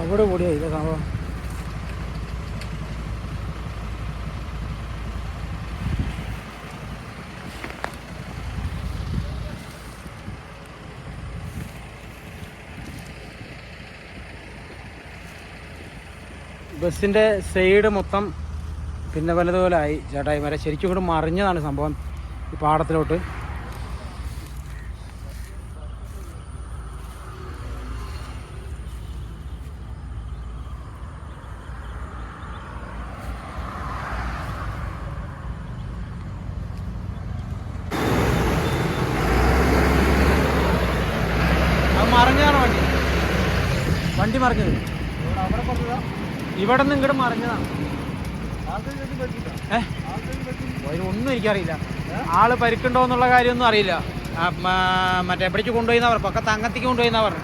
അവിടെ കൂടിയാ ഇത് സംഭവം. ബസ്സിന്റെ സൈഡ് മൊത്തം പിന്നെ വലതുപോലെ ആയി. ചേട്ടായി വരെ ശരിക്കും കൂടെ മറിഞ്ഞതാണ് സംഭവം ഈ പാടത്തിലോട്ട് അത് മറിഞ്ഞതാണ് വണ്ടി വണ്ടി മറിഞ്ഞത്? ഇവിടെ നിന്ന് ഇങ്ങോട്ട് മറിഞ്ഞതാണ് ഒന്നും എനിക്കറിയില്ല. ആൾ പരിക്കുണ്ടോ എന്നുള്ള കാര്യമൊന്നും അറിയില്ല. മറ്റേ എവിടേക്ക് കൊണ്ടുപോയിന്നാ പറഞ്ഞു? പൊക്കെ തങ്ങത്തിക്ക് കൊണ്ടുപോയിന്നാ പറഞ്ഞു.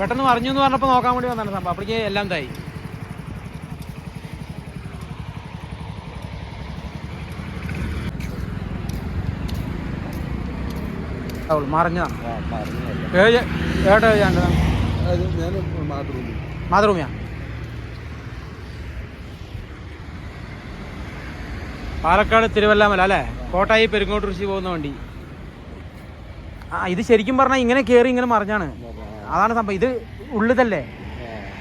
പെട്ടെന്ന് മറിഞ്ഞു എന്ന് പറഞ്ഞപ്പോൾ നോക്കാൻ വേണ്ടി വന്നാണ് സംഭവം. അപ്പോഴേക്ക് എല്ലാം ഇതായി. അവൾ മറിഞ്ഞതാണ് ഏട്ടാ മാതൃഭൂമി. മാതൃഭൂമിയാ? പാലക്കാട് തിരുവല്ലാമല അല്ലേ? കോട്ടായി പെരുങ്ങോട്ടുരുശി പോകുന്ന വണ്ടി. ആ ഇത് ശരിക്കും പറഞ്ഞാൽ ഇങ്ങനെ കയറി ഇങ്ങനെ മറിഞ്ഞാണ്. അതാണ് സംഭവം. ഇത് ഉള്ളിതല്ലേ?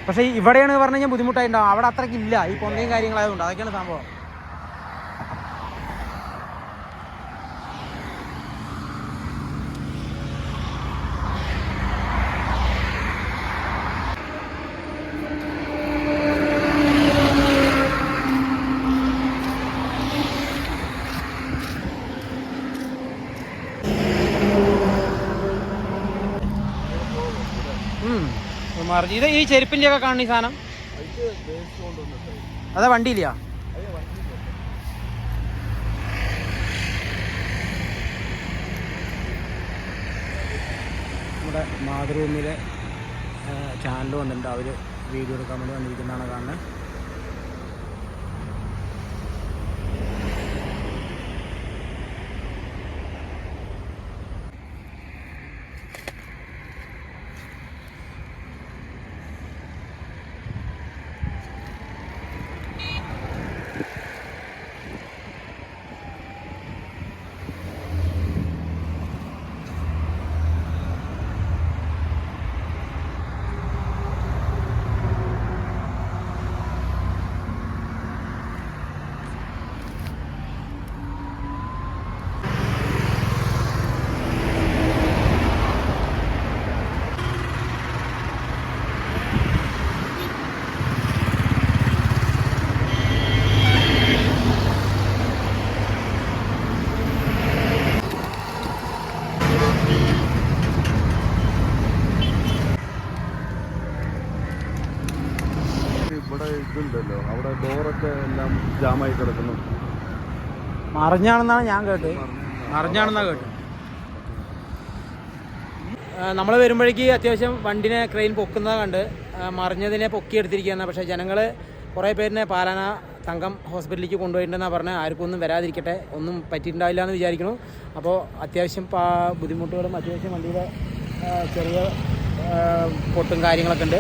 പക്ഷേ ഇവിടെയാണ് പറഞ്ഞു കഴിഞ്ഞാൽ ബുദ്ധിമുട്ടായിട്ടുണ്ടാവും അവിടെ അത്രയ്ക്കില്ല. ഈ പൊന്തയും കാര്യങ്ങളായതുകൊണ്ട്. അതൊക്കെയാണ് സംഭവം. മറിഞ്ഞ് ഇത് ഈ ചെരുപ്പിന്റെ ഒക്കെ കാണുന്ന ഈ സാധനം? അതാ വണ്ടിയില്ല നമ്മുടെ മാതൃഭൂമിയിലെ ചാനൽ വന്നിട്ടുണ്ട്. അവർ വീഡിയോ എടുക്കാൻ വേണ്ടി വന്നിരിക്കുന്നതാണ് കാണുന്നത് ഇവിടെ ഇതുണ്ടല്ലോ ഡോറൊക്കെ എല്ലാം ജാമായി കിടക്കുന്നു. മറിഞ്ഞാണെന്നാണ് ഞാൻ കേട്ടത്. മറിഞ്ഞാണെന്നാ കേട്ടത്. നമ്മൾ വരുമ്പോഴേക്ക് അത്യാവശ്യം വണ്ടിനെ ക്രെയിൻ പൊക്കുന്നത് കണ്ട്. മറിഞ്ഞതിനെ പൊക്കിയെടുത്തിരിക്കുകയാണ്. പക്ഷേ ജനങ്ങൾ കുറേ പേരിനെ പാലാന തങ്കം ഹോസ്പിറ്റലിലേക്ക് കൊണ്ടുപോയിട്ടുണ്ടെന്നാണ് പറഞ്ഞത്. ആർക്കും ഒന്നും വരാതിരിക്കട്ടെ. ഒന്നും പറ്റിയിട്ടുണ്ടാവില്ല എന്ന് വിചാരിക്കുന്നു. അപ്പോൾ അത്യാവശ്യം ബുദ്ധിമുട്ടുകളും അത്യാവശ്യം വണ്ടിയുടെ ചെറിയ പൊട്ടും കാര്യങ്ങളൊക്കെ ഉണ്ട്.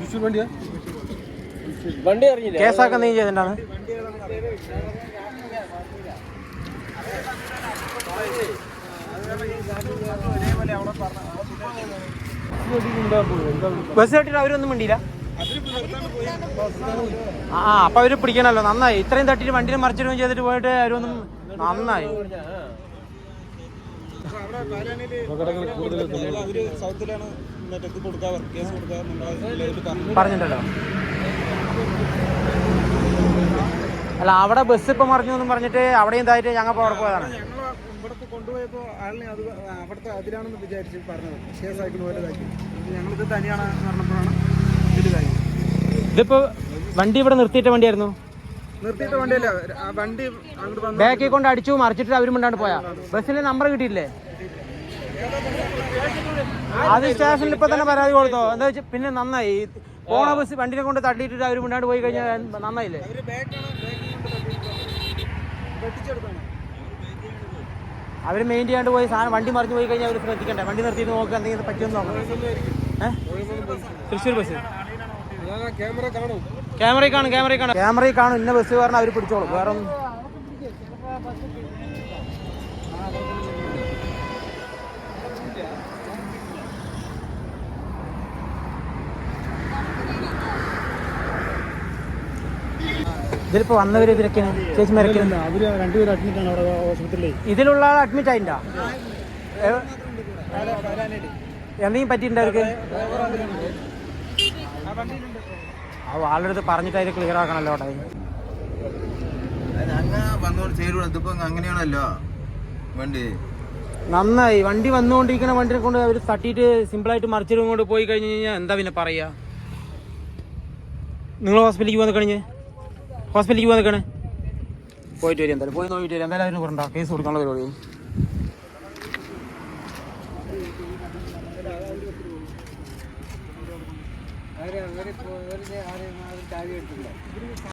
തൃശ്ശൂർ വണ്ടിയാ? വണ്ടി അറിഞ്ഞില്ല? കേസൊക്കെ നീ ചെയ്തിട്ടാണ്. ബസ് തട്ടിട്ട് അവരൊന്നും മിണ്ടിയില്ല. ആ ആ, അപ്പൊ അവർ പിടിക്കണല്ലോ. നന്നായി. ഇത്രയും തട്ടിട്ട് വണ്ടിനെ മറിച്ചിടുകയും ചെയ്തിട്ട് പോയിട്ട് അവരൊന്നും നന്നായി. അവർ അല്ല അവിടെ ബസ് ഇപ്പൊ മറിഞ്ഞു എന്ന് പറഞ്ഞിട്ട് അവിടെയും ഇതായിട്ട് ഞങ്ങൾ അവിടെ പോയതാണ്. ഞങ്ങൾ ഇവിടത്തെ കൊണ്ടുപോയപ്പോൾ ആളിനെ അത് അവിടുത്തെ അതിലാണെന്ന് വിചാരിച്ച് പറഞ്ഞത്. കേസാക്കി പോലെ ഇതാക്കി. ഞങ്ങളിത് തനിയാണ് പറഞ്ഞപ്പോഴാണ് ഇതിലായി ഇതിപ്പോ വണ്ടി ഇവിടെ നിർത്തിയിട്ട വണ്ടിയായിരുന്നു? നിർത്തിയിട്ട വണ്ടിയല്ല. വണ്ടി അങ്ങോട്ട് ബാക്കിൽ കൊണ്ട് അടിച്ചു മറിച്ചിട്ട് അവരും കൊണ്ടാണ് പോയാ. ബസ്സിലെ നമ്പർ കിട്ടിയില്ലേ അത് സ്റ്റേഷനിൽ ഇപ്പൊ തന്നെ പരാതി കൊടുത്തോ. എന്താ വെച്ചാൽ പിന്നെ നന്നായി. പോണ ബസ് വണ്ടിനെ കൊണ്ട് തട്ടിയിട്ടിട്ട് അവർ മുന്നാണ്ട് പോയി കഴിഞ്ഞാൽ നന്നായില്ലേ? തട്ടിയിട്ട് അവർ മെയിൻ ചെയ്യാണ്ട് പോയി സാധനം വണ്ടി മറിഞ്ഞു പോയി കഴിഞ്ഞാൽ അവർ ശ്രദ്ധിക്കണ്ടേ? വണ്ടി നിർത്തിയിട്ട് നോക്കുക എന്തെങ്കിലും പറ്റുമെന്ന് നോക്കണം. തൃശ്ശൂർ ബസ്. ക്യാമറ കാണും. ക്യാമറയിൽ കാണും ക്യാമറയിൽ കാണും. ക്യാമറയിൽ കാണും ഇന്ന ബസ് പറഞ്ഞാൽ അവർ പിടിച്ചോളും. വേറെ ഒന്നും ഇതിലിപ്പോ വന്നവര് ഇവരൊക്കെയാണ് ചേച്ചി മരക്കുന്നു അവർ രണ്ടുപേരും അഡ്മിറ്റാണ് അവിടെ ഹോസ്പിറ്റലിൽ ഇതിലുള്ള ആൾ അഡ്മിറ്റ് ആയിട്ടാ എന്തെങ്കിലും പറ്റിയിട്ടുണ്ടോ അവർക്ക്? ആ ആളുടെ അടുത്ത് പറഞ്ഞിട്ട് അതിൽ ക്ലിയർ ആക്കണല്ലോ അവിടെ. അങ്ങനെയാണല്ലോ വണ്ടി നന്നായി. വണ്ടി വന്നുകൊണ്ടിരിക്കുന്ന വണ്ടിനെ കൊണ്ട് അവർ തട്ടിയിട്ട് സിമ്പിളായിട്ട് മറിച്ചിടും കൊണ്ട് പോയി കഴിഞ്ഞ് കഴിഞ്ഞാൽ എന്താ പിന്നെ പറയുക നിങ്ങൾ ഹോസ്പിറ്റലിലേക്ക് വന്നു കഴിഞ്ഞ് ഹോസ്പിറ്റലിലേക്ക് പോകാൻ നിൽക്കണേ. പോയിട്ട് വരും എന്തായാലും. പോയി നോക്കിയിട്ട് വരും. എന്തായാലും അതിന് കുറണ്ട കേസ് കൊടുക്കാനുള്ള പരിപാടി. അവർ അവർ ആരെയും ചാവി എടുത്തില്ല